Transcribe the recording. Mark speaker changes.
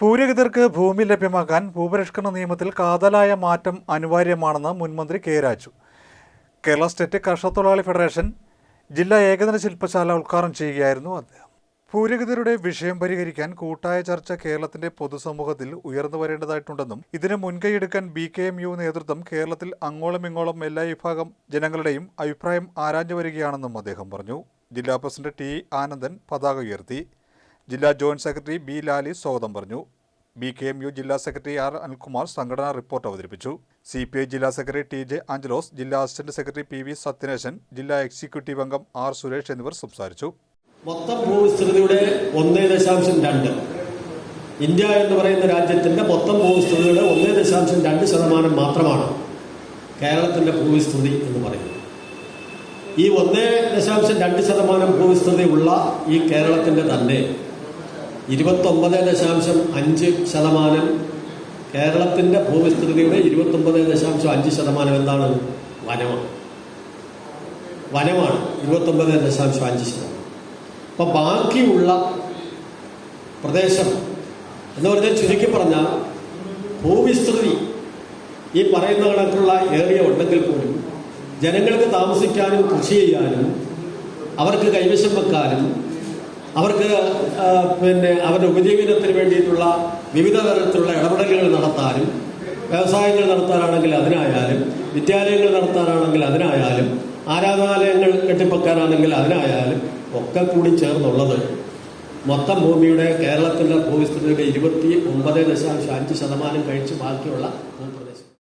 Speaker 1: പൂരഹിതർക്ക് ഭൂമി ലഭ്യമാക്കാൻ ഭൂപരിഷ്കരണ നിയമത്തിൽ കാതലായ മാറ്റം അനിവാര്യമാണെന്ന് മുൻമന്ത്രി കെ രാജു. കേരള സ്റ്റേറ്റ് കർഷക തൊഴിലാളി ഫെഡറേഷൻ ജില്ലാ ഏകദിന ശില്പശാല ഉദ്ഘാടനം ചെയ്യുകയായിരുന്നു അദ്ദേഹം. പൂരഹിതരുടെ വിഷയം പരിഹരിക്കാൻ കൂട്ടായ ചർച്ച കേരളത്തിന്റെ പൊതുസമൂഹത്തിൽ ഉയർന്നു വരേണ്ടതായിട്ടുണ്ടെന്നും ഇതിന് മുൻകൈയെടുക്കാൻ ബി കെ എം യു നേതൃത്വം കേരളത്തിൽ അങ്ങോളം ഇങ്ങോളം എല്ലാ വിഭാഗം ജനങ്ങളുടെയും അഭിപ്രായം ആരാഞ്ഞു വരികയാണെന്നും അദ്ദേഹം പറഞ്ഞു. ജില്ലാ പ്രസിഡന്റ് ടി ആനന്ദൻ പതാക ഉയർത്തി. ജില്ലാ ജോയിന്റ് സെക്രട്ടറി ബി ലാലി സ്വാഗതം പറഞ്ഞു. ബി കെ എം യു ജില്ലാ സെക്രട്ടറി ആർ അനിൽകുമാർ സംഘടനാ റിപ്പോർട്ട് അവതരിപ്പിച്ചു. സി പി ഐ ജില്ലാ സെക്രട്ടറി ടി ജെ ആഞ്ചലോസ് ജില്ലാ assistant secretary P V Sathyaneshan ജില്ലാ എക്സിക്യൂട്ടീവ് അംഗം ആർ സുരേഷ് എന്നിവർ സംസാരിച്ചു.
Speaker 2: മൊത്തം ഭൂവിസ്തൃതിയുടെ ഒന്നേ ദശാംശം രണ്ട്. ഇന്ത്യ എന്ന് പറയുന്ന രാജ്യത്തിന്റെ മൊത്തം ഭൂവിസ്തൃതിയുടെ ഒന്നേ ദശാംശം രണ്ട് ശതമാനം മാത്രമാണ് കേരളത്തിന്റെ ഭൂവിസ്തൃതി എന്ന് പറയുന്നത്. ഈ ഒന്നേ ദശാംശം രണ്ട് ശതമാനം ഭൂവിസ്തൃതി ഉള്ള ഈ കേരളത്തിന്റെ തന്നെ ഇരുപത്തൊമ്പത് ദശാംശം അഞ്ച് ശതമാനം. കേരളത്തിന്റെ ഭൂവിസ്തൃതിയുടെ ഇരുപത്തൊമ്പത് ദശാംശം അഞ്ച് ശതമാനം എന്താണ്? വനമാണ്. വനമാണ് ഇരുപത്തൊമ്പത് ദശാംശം അഞ്ച് ശതമാനം. അപ്പൊ ബാക്കിയുള്ള പ്രദേശം എന്ന് പറഞ്ഞാൽ ചുരുക്കി പറഞ്ഞാൽ ഭൂവിസ്തൃതി ഈ പറയുന്ന കണക്കുള്ള ഏറിയ ഉണ്ടെങ്കിൽ പോലും ജനങ്ങൾക്ക് താമസിക്കാനും കൃഷി ചെയ്യാനും അവർക്ക് കൈവശം വെക്കാനും അവർക്ക് പിന്നെ അവരുടെ ഉപജീവനത്തിന് വേണ്ടിയിട്ടുള്ള വിവിധ തരത്തിലുള്ള ഇടപെടലുകൾ നടത്താനും വ്യവസായങ്ങൾ നടത്താനാണെങ്കിൽ അതിനായാലും വിദ്യാലയങ്ങൾ നടത്താനാണെങ്കിൽ അതിനായാലും ആരാധനാലയങ്ങൾ കെട്ടിപ്പൊക്കാനാണെങ്കിൽ അതിനായാലും ഒക്കെ കൂടി ചേർന്നുള്ളത് മൊത്തം ഭൂമിയുടെ കേരളത്തിന്റെ ഭൂവിസ്തൃതിയുടെ ഇരുപത്തി ഒമ്പത് ദശാംശം അഞ്ച് ശതമാനം കഴിച്ച് ബാക്കിയുള്ള